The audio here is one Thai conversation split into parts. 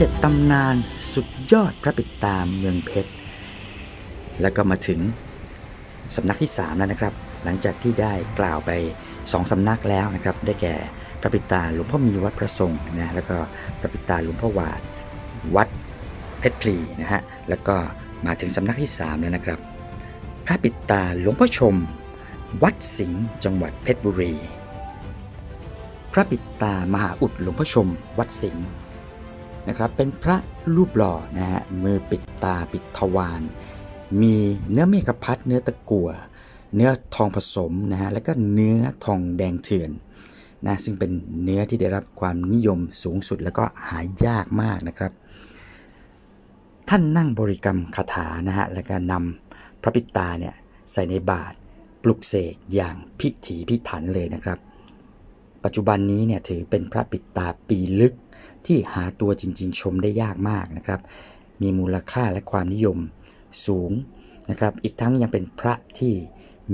เจ็ดตำนานสุดยอดพระปิดตาเมืองเพชร แล้วก็มาถึงสำนักที่ 3 แล้วนะครับ หลังจากที่ได้กล่าวไป 2 สำนักแล้วนะครับ ได้แก่พระปิดตาหลวงพ่อมีวัดพระทรงนะแล้วก็พระปิดตาหลวงพ่อวาดวัดเพชรพลีนะฮะแล้วก็มาถึงสำนักที่ 3 แล้วนะครับ พระปิดตาหลวงพ่อชม วัดสิงห์จังหวัดเพชรบุรี พระปิดตามหาอุดหลวงพ่อชม วัดสิงห์ นะครับเป็นพระรูปหล่อนะฮะมือปิดตาปิดทวารมีเนื้อเมฆพัดเนื้อตะกั่วเนื้อทองผสมนะฮะแล้วก็เนื้อทองแดงเถื่อนนะซึ่งเป็นเนื้อที่ได้รับความนิยมสูงสุดแล้วก็หายากมากนะครับ ท่านนั่งบริกรรมคาถานะฮะแล้วก็นำพระปิดตาเนี่ยใส่ในบาตรปลุกเสกอย่างพิถีพิถันเลยนะครับ ปัจจุบันนี้เนี่ยถือเป็นพระปิดตาปีลึกที่หาตัวจริง ๆ ชมได้ยากมากนะครับ มีมูลค่าและความนิยมสูงนะครับ อีกทั้งยังเป็นพระที่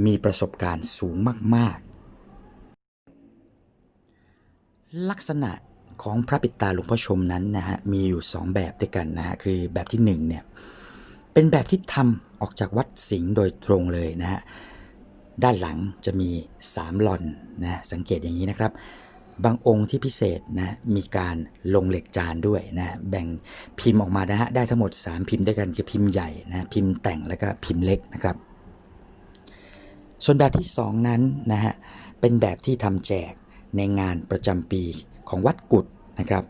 มีประสบการณ์สูงมาก ๆ ลักษณะของพระปิดตาหลวงพ่อชมนั้นนะฮะมีอยู่ 2 แบบด้วยกันนะฮะคือแบบที่1เนี่ยเป็นแบบที่ทำออกจากวัดสิงห์โดยตรงเลยนะฮะ ด้านหลังจะมี3ลอนนะสังเกตอย่างนี้นะครับ บางองค์ที่พิเศษนะมีการลงเหล็กจานด้วยนะแบ่งพิมพ์ออกมานะฮะได้ทั้งหมด 3 พิมพ์ด้วยกันคือพิมพ์ใหญ่นะพิมพ์แต่งแล้วก็พิมพ์เล็กนะครับ ส่วนแบบที่ 2 นั้นนะฮะเป็นแบบที่ทำแจกในงานประจำปีของวัดกุดนะครับ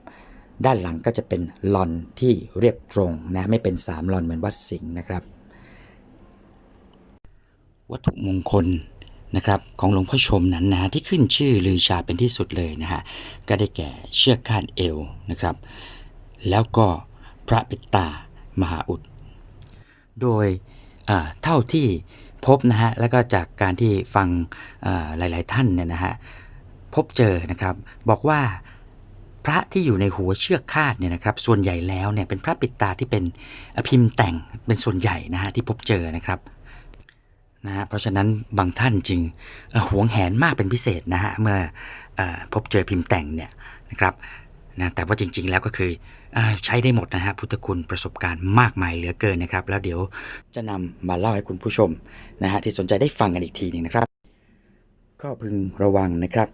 ด้านหลังก็จะเป็นลอนที่เรียบตรงนะไม่เป็น3ลอนเหมือนวัดสิงห์นะครับ วัตถุมงคลนะครับของหลวงพ่อชมนั้นนะที่ขึ้นชื่อลือชาเป็นที่สุดเลยนะฮะก็ได้แก่เชือกคาดเอวนะครับ แล้วก็พระปิตามหาอุด โดยเท่าที่พบนะฮะแล้วก็จากการที่ฟังหลาย ๆ ท่านเนี่ยนะฮะพบเจอนะครับบอกว่าพระที่อยู่ในหัวเชือกคาดเนี่ยนะครับส่วนใหญ่แล้วเนี่ยเป็นพระปิดตาที่เป็นพิมพ์แต่งเป็นส่วนใหญ่นะฮะที่พบเจอนะครับ นะฮะเพราะฉะนั้นบางท่านจึงหวงแหนมากเป็นพิเศษนะฮะเมื่อออพบเจอพิมพ์แต่งเนี่ยนะครับนะแต่ว่าจริง ๆ แล้วก็คือเออใช้ได้หมดนะฮะพุทธคุณประสบการณ์มากมายเหลือเกินนะครับ แล้วเดี๋ยวจะนำมาเล่าให้คุณผู้ชมนะฮะที่สนใจได้ฟังกันอีกทีหนึงนะครับ ก็พึงระวังนะครับ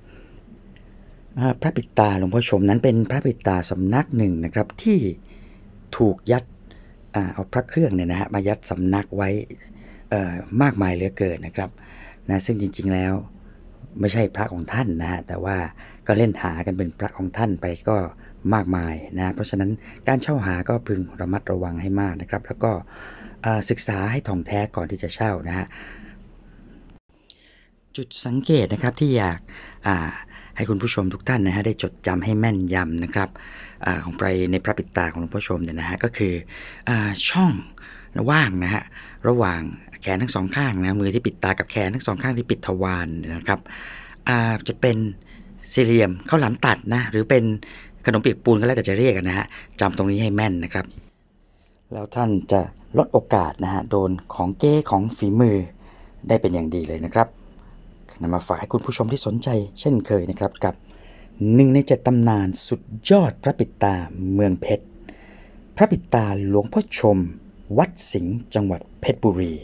พระปิตาหลวงพ่อชมนั้นเป็นพระปิตาสำนักหนึ่งนะครับที่ถูกยัดอเอาพระเครื่องเนี่ยนะฮะมายัดสำนักไว้ มากมายเหลือเกินนะครับนะซึ่งจริง ๆแล้วไม่ใช่พระของท่านนะฮะแต่ว่าก็เล่นหากันเป็นพระของท่านไปก็มากมายนะเพราะฉะนั้นการเช่าหาก็พึงระมัดระวังให้มากนะครับ แล้วก็ศึกษาให้ท่องแท้ก่อนที่จะเช่านะฮะจุดสังเกตนะครับที่อยากาให้คุณผู้ชมทุกท่านนะฮะได้จดจำให้แม่นยำนะครับอของไปในพระปิดตาของหลวงพ่อชมเนี่ยนะฮะก็คืออช่อง ว่างนะฮะระหว่างแขนทั้งสองข้างนะมือที่ปิดตากับแขนทั้งสองข้างที่ปิดทวารนะครับจะเป็นสี่เหลี่ยมข้าวหลามตัดนะหรือเป็นขนมปีกปูนก็แล้วแต่จะเรียกกันนะฮะจำตรงนี้ให้แม่นนะครับ แล้วท่านจะลดโอกาสนะฮะโดนของเก้ของฝีมือได้เป็นอย่างดีเลยนะครับนำมาฝากให้คุณผู้ชมที่สนใจ เช่นเคยนะครับกับหนึ่งในเจ็ดตำนานสุดยอดพระปิดตาเมืองเพชร พระปิดตาหลวงพ่อชม วัดสิงห์จังหวัดเพชรบุรี